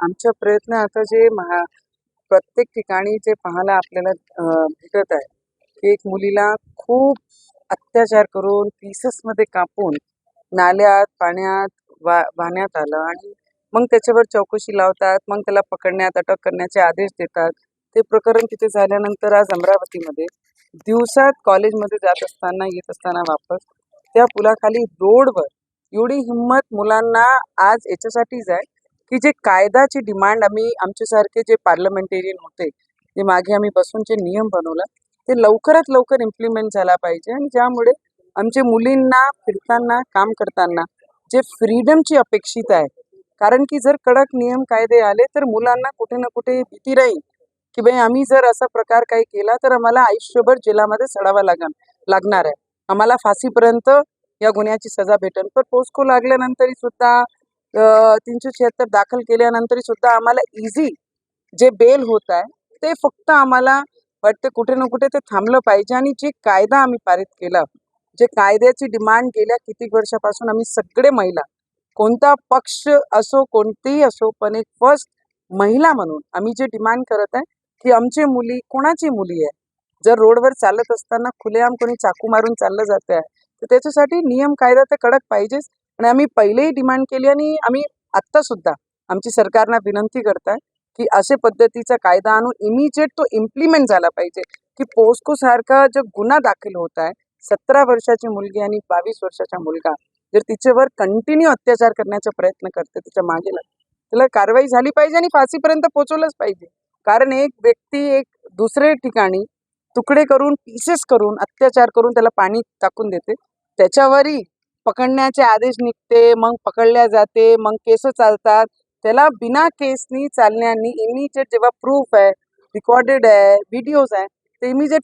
आमचा प्रयत्न आता जे महा प्रत्येक ठिकाणी जे पाहायला आपल्याला भेटत आहे की एक मुलीला खूप अत्याचार करून पीसेसमध्ये कापून नाल्यात पाण्यात वा वाहण्यात आलं आणि मग त्याच्यावर चौकशी लावतात मग त्याला पकडण्यात अटक करण्याचे आदेश देतात. ते प्रकरण तिथे झाल्यानंतर आज अमरावतीमध्ये दिवसात कॉलेजमध्ये जात असताना येत असताना वापस त्या पुलाखाली रोडवर एवढी हिंमत मुलांना आज याच्यासाठीच आहे की जे कायदाची डिमांड आम्ही आमच्यासारखे जे पार्लमेंटेरियन होते जे मागे आम्ही बसून जे नियम बनवला ते लवकरात लवकर इम्प्लिमेंट झाला पाहिजे आणि ज्यामुळे आमच्या मुलींना फिरताना काम करताना जे फ्रीडमची अपेक्षित आहे. कारण की जर कडक नियम कायदे आले तर मुलांना कुठे ना कुठे भीती राहील. की बाई आम्ही जर असा प्रकार काही केला तर आम्हाला आयुष्यभर जेलामध्ये सडावा लागण लागणार आहे. आम्हाला फाशीपर्यंत या गुन्ह्याची सजा भेटेल पण पोस्को लागल्यानंतरी सुद्धा तीनशे शहात्तर दाखल केल्यानंतरही सुद्धा आम्हाला इझी जे बेल होत आहे ते फक्त आम्हाला वाटतं कुठे ना कुठे ते थांबलं पाहिजे आणि जे कायदा आम्ही पारित केला जे कायद्याची डिमांड गेल्या कितीक वर्षापासून आम्ही सगळे महिला कोणता पक्ष असो कोणतेही असो पण एक फर्स्ट महिला म्हणून आम्ही जे डिमांड करत आहे की आमची मुली कोणाची मुली आहे? जर रोडवर चालत असताना खुलेआम कोणी चाकू मारून चाललं जात आहे तर त्याच्यासाठी नियम कायदा तर कडक पाहिजेच. आणि आम्ही पहिलेही डिमांड केली आणि आम्ही आत्तासुद्धा आमची सरकारना विनंती करत आहे की अशा पद्धतीचा कायदा आणून इमिजिएट तो इम्प्लिमेंट झाला पाहिजे. की पोस्को सारखा जो गुन्हा दाखल होत आहे सतरा वर्षाची मुलगी आणि बावीस वर्षाचा मुलगा जर तिच्यावर कंटिन्यू अत्याचार करण्याचा प्रयत्न करते तिच्यामागे तिला त्याला कारवाई झाली पाहिजे आणि फाशीपर्यंत पोहोचवलंच पाहिजे. कारण एक व्यक्ती एक दुसरे ठिकाणी तुकडे करून पीसेस करून अत्याचार करून त्याला पाणी टाकून देते. त्याच्यावरही पकडण्याचे आदेश निघते मग पकडल्या जाते मग केस चालतात. त्याला बिना केसनी चालण्यानी इमिजिएट जेव्हा प्रूफ आहे रिकॉर्डेड आहे व्हिडिओज आहे ते इमिजिएट